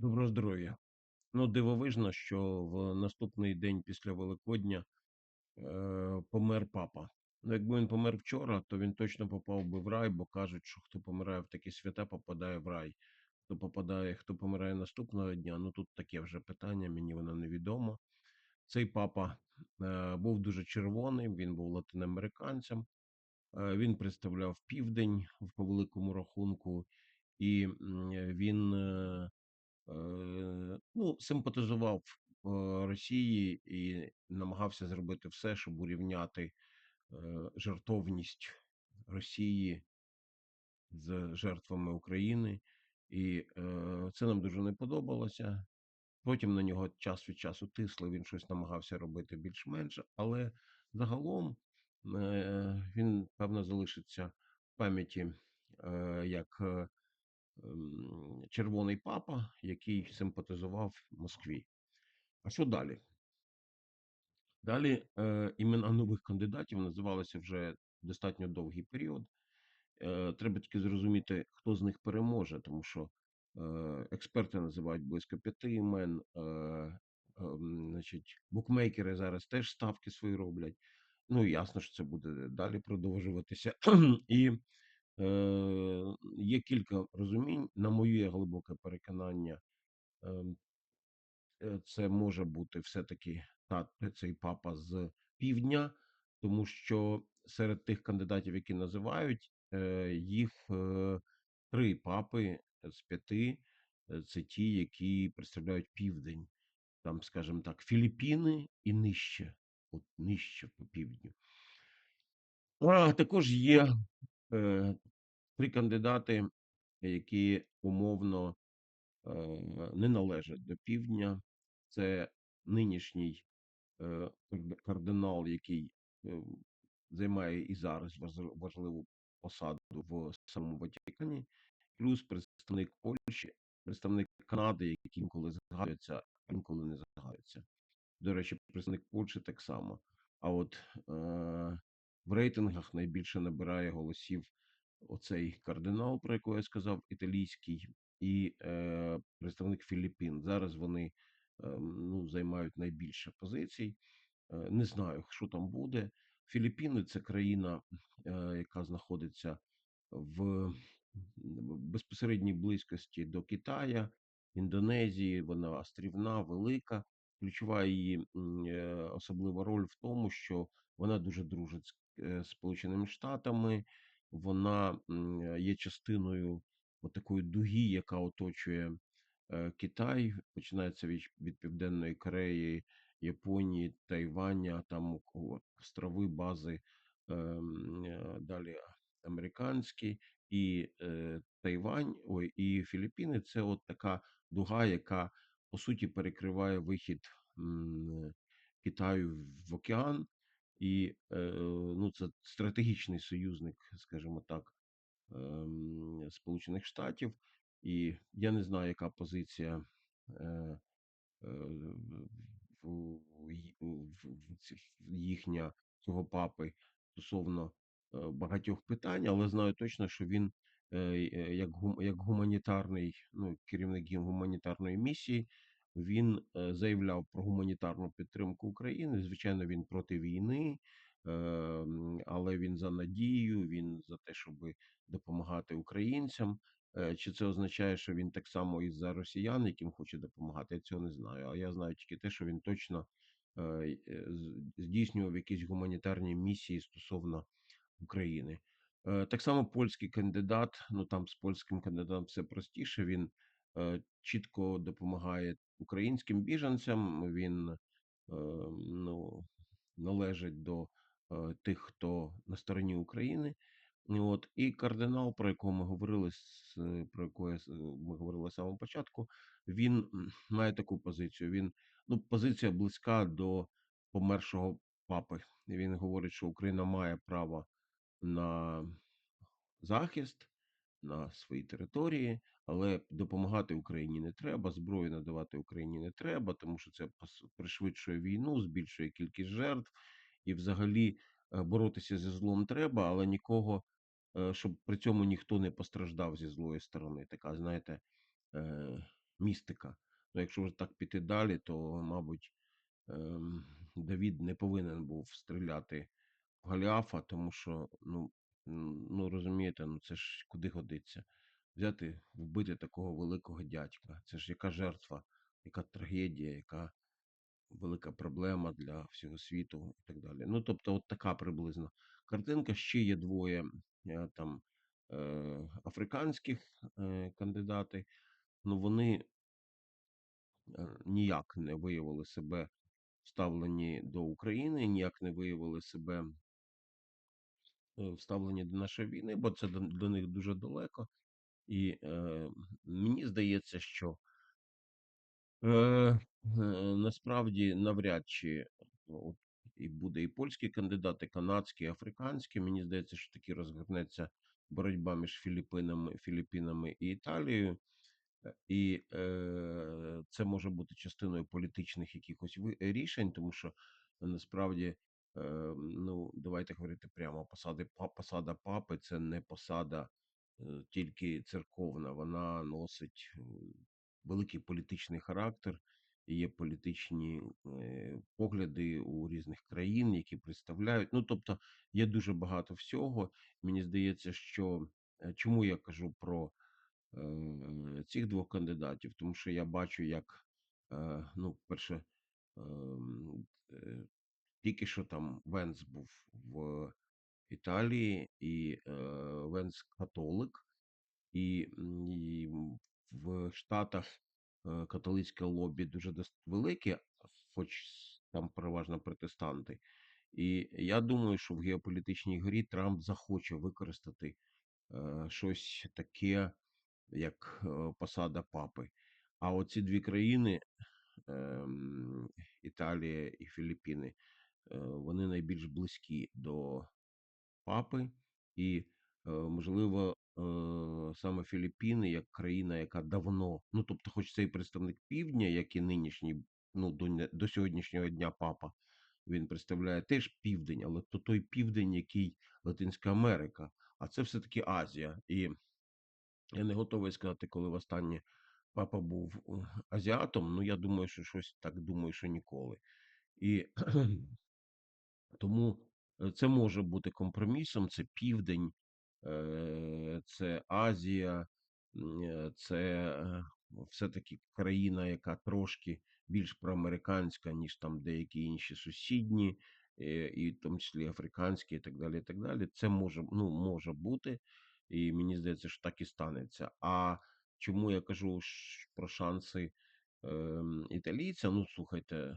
Доброго здоров'я. Ну, дивовижно, що в наступний день після Великодня е, помер папа. Ну, якби він помер вчора, то він точно попав би в рай, бо кажуть, що хто помирає в такі свята, попадає в рай. Хто попадає, хто помирає наступного дня. Ну тут таке вже питання, мені воно невідомо. Цей папа е, був дуже червоний, він був латиноамериканцем. Е, він представляв південь в по великому рахунку, і він. Е, ну, симпатизував е, Росії і намагався зробити все, щоб урівняти е, жертовність Росії з жертвами України, і е, це нам дуже не подобалося. Потім на нього час від часу тисли, він щось намагався робити більш-менш, але загалом е, він певно залишиться в пам'яті е, як е, червоний папа, який симпатизував Москві. А що далі? Далі е, імена нових кандидатів називалися вже достатньо довгий період. Е, треба тільки зрозуміти, хто з них переможе, тому що е, експерти називають близько п'яти імен. Е, е, значить, букмекери зараз теж ставки свої роблять. Ну, ясно, що це буде далі продовжуватися. І є кілька розумінь. На моє глибоке переконання, ем, е, це може бути все-таки та, цей папа з півдня, тому що серед тих кандидатів, які називають, е, їх е, три папи з п'яти е, це ті, які представляють південь, там, скажімо так, Філіппіни і нижче, от нижче по півдню. А також є е, три кандидати, які умовно е, не належать до півдня. Це нинішній е, кардинал, який е, займає і зараз важ- важливу посаду в самому Ватикані, плюс представник Польщі, представник Канади, який інколи згадується, а інколи не згадується. До речі, представник Польщі так само. А от е, в рейтингах найбільше набирає голосів оцей кардинал, про якого я сказав, італійський, і е, представник Філіппін. Зараз вони е, ну, займають найбільше позицій. Е, не знаю, що там буде. Філіппіни це країна, е, яка знаходиться в безпосередній близькості до Китая, Індонезії. Вона острівна, велика. Ключова її е, особлива роль в тому, що вона дуже дружить з е, Сполученими Штатами. Вона є частиною такої дуги, яка оточує е, Китай. Починається від, від Південної Кореї, Японії, Тайваня, там острови, бази ем, е, далі американські і е, Тайвань, ой, і Філіппіни це от така дуга, яка по суті перекриває вихід Китаю в океан, і е, ну, це стратегічний союзник, скажімо так, ем, Сполучених Штатів. І я не знаю, яка позиція їхня цього папи стосовно е, багатьох питань, але знаю точно, що він е, е, як як гуманітарний, ну керівник гуманітарної місії, він е, заявляв про гуманітарну підтримку України. Звичайно, він проти війни, е, але він за надію, він за те, щоб допомагати українцям. Е, Чи це означає, що він так само і за росіян, яким хоче допомагати? Я цього не знаю. А я знаю тільки те, що він точно е, здійснював якісь гуманітарні місії стосовно України. Так само польський кандидат, ну там з польським кандидатом все простіше. Він чітко допомагає українським біженцям. Він е, ну, належить до е, тих, хто на стороні України. От і кардинал, про якого ми говорили, е, про якого ми говорили з самого початку, він має таку позицію. Він ну позиція близька до помершого папи. Він говорить, що Україна має право на захист на своїй території, але допомагати Україні не треба, зброю надавати Україні не треба, тому що це пришвидшує війну, збільшує кількість жертв, і взагалі е, боротися зі злом треба, але нікого, е, щоб при цьому ніхто не постраждав зі злої сторони. Така, знаєте, е, містика. Ну, якщо вже так піти далі, то, мабуть, ем, Давід не повинен був стріляти в Голіафа, тому що, ну, ну розумієте, ну це ж куди годиться. Взяти, вбити такого великого дядька. Це ж яка жертва, яка трагедія, яка велика проблема для всього світу і так далі. Ну, тобто, от така приблизно картинка. Ще є двоє е, там е, африканських е, кандидати, ну вони е, ніяк не виявили себе вставлені до України, ніяк не виявили себе вставлені до нашої війни, бо це до, до них дуже далеко. І е, мені здається, що Е, е, насправді навряд чи от, і буде і польський кандидат, і канадський, і африканський. Мені здається, що таки розгорнеться боротьба між Філіппінами, Філіппінами і Італією. Е, І е, це може бути частиною політичних якихось рішень, тому що насправді, ну давайте говорити прямо, посади посада папи це не посада е, тільки церковна, вона носить е, великий політичний характер. Є політичні погляди у різних країн, які представляють. Ну тобто є дуже багато всього. Мені здається, що е, чому я кажу про е, цих двох кандидатів, тому що я бачу, як е, ну, перше, ем, е, тільки що там Венс був в Італії, і е, Венс католик, і, і в Штатах е, католицьке лобі дуже велике, хоч там переважно протестанти. І я думаю, що в геополітичній грі Трамп захоче використати е, щось таке як е, посада папи. А оці дві країни, ем, Італія і Філіппіни, вони найбільш близькі до папи, і, е, можливо, е, саме Філіппіни, як країна, яка давно, ну тобто, хоч це і представник півдня, як і нинішній, ну до, до сьогоднішнього дня папа, він представляє теж південь, але то той південь, який Латинська Америка, а це все-таки Азія. І я не готовий сказати, коли востаннє папа був е, азіатом. Ну, я думаю, що щось так думаю, що ніколи. І тому е, це може бути компромісом. Це південь, е, це Азія, е, це все-таки країна, яка трошки більш проамериканська, ніж там деякі інші сусідні, і в тому числі африканські, і так далі. і так далі. Це може, ну, може бути, і мені здається, що так і станеться. А чому я кажу про шанси? ем, італійця. Ну, слухайте,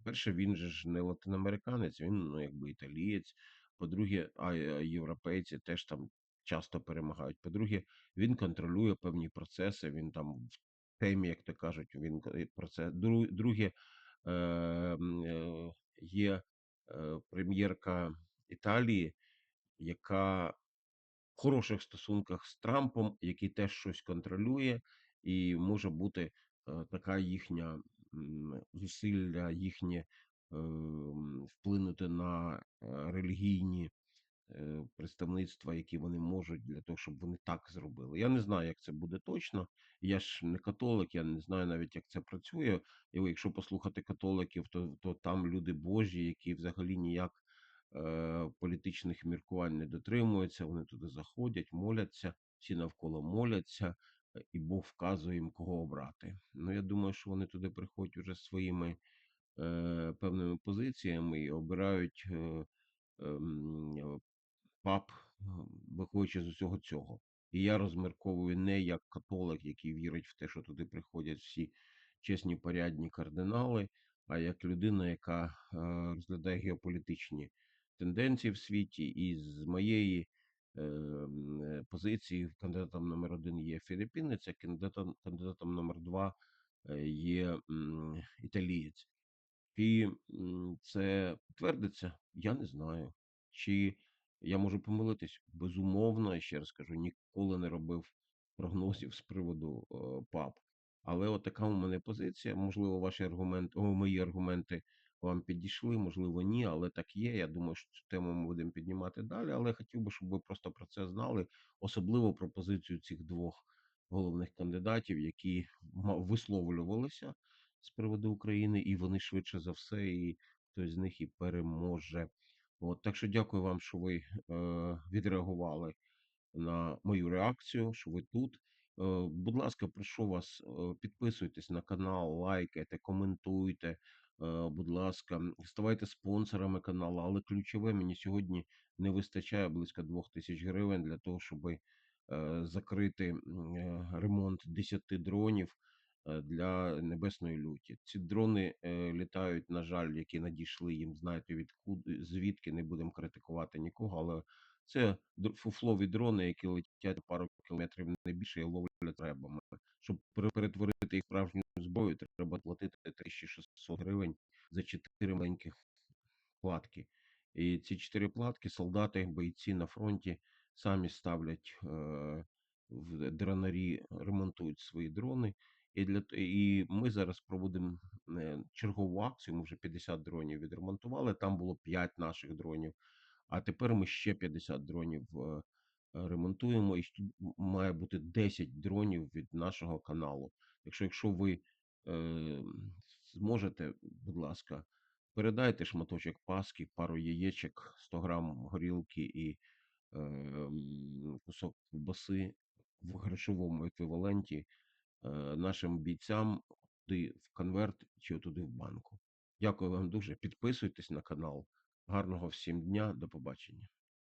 по-перше, він же ж не латиноамериканець, він ну, якби італієць. По-друге, а е, європейці теж там часто перемагають. По-друге, він контролює певні процеси, він там в темі, як то кажуть, він ко- процес. Дру- Друге, е, е, є е, прем'єрка Італії, яка в хороших стосунках з Трампом, який теж щось контролює, і може бути е, така їхня зусилля, їхнє ем, вплинути на е, релігійні е, представництва, які вони можуть для того, щоб вони так зробили. Я не знаю, як це буде точно. Я ж не католик, я не знаю навіть, як це працює. І якщо послухати католиків, то, то там люди Божі, які взагалі ніяк е, політичних міркувань не дотримуються, вони туди заходять, моляться, всі навколо моляться, е, і Бог вказує їм, кого обрати. Ну, я думаю, що вони туди приходять уже своїми е, певними позиціями і обирають е, ем, пап, е, виходячи з усього цього. І я розмірковую не як католик, який вірить в те, що туди приходять всі чесні порядні кардинали, а як людина, яка е, розглядає геополітичні тенденції в світі, і з моєї е, е, позиції кандидатом номер один є Філіппіни, це кандидатом, кандидатом номер два е, є італієць. М, це підтвердиться? Я не знаю. Чи я можу помилитись? Безумовно, я ще раз кажу, ніколи не робив прогнозів з приводу е, ПАП. Але от така у мене позиція. Можливо, ваші аргументи, о, мої аргументи вам підійшли, можливо, ні, але так є. Я думаю, що цю тему ми будемо піднімати далі. Але хотів би, щоб ви просто про це знали, особливо про позицію цих двох головних кандидатів, які висловлювалися з приводу України, і вони швидше за все, і хтось з них і переможе. От, так що дякую вам, що ви, е, відреагували на мою реакцію, що ви тут. Е, будь ласка, прошу вас, е, підписуйтесь на канал, лайкайте, коментуйте, е, будь ласка, ставайте спонсорами каналу. Але ключове, мені сьогодні не вистачає близько 2000 гривень для того, щоби, е, закрити, е, ремонт 10 дронів, е, для Небесної Люті. Ці дрони, літають, на жаль, які надійшли їм, знаєте відкуди звідки, не будемо критикувати нікого, але це фуфлові дрони, які летять пару кілометрів, не більше, і ловлять ребами. Щоб пере перетворити їх справжню зброю, треба платити 1600 гривень за 4 маленьких платки. І ці 4 платки солдати, бойці на фронті самі ставлять, е, в дронарі, ремонтують свої дрони. І для і ми зараз проводимо, е, чергову акцію. Ми вже 50 дронів відремонтували. Там було 5 наших дронів, а тепер ми ще 50 дронів, е, ремонтуємо, і має бути 10 дронів від нашого каналу. Так що, якщо ви, е, зможете, будь ласка, передайте шматочок паски, пару яєчок, 100 грам горілки і, ем, кусок ковбаси в грошовому еквіваленті, е, нашим бійцям туди в конверт чи туди в банку. Дякую вам дуже. Підписуйтесь на канал. Гарного всім дня. До побачення.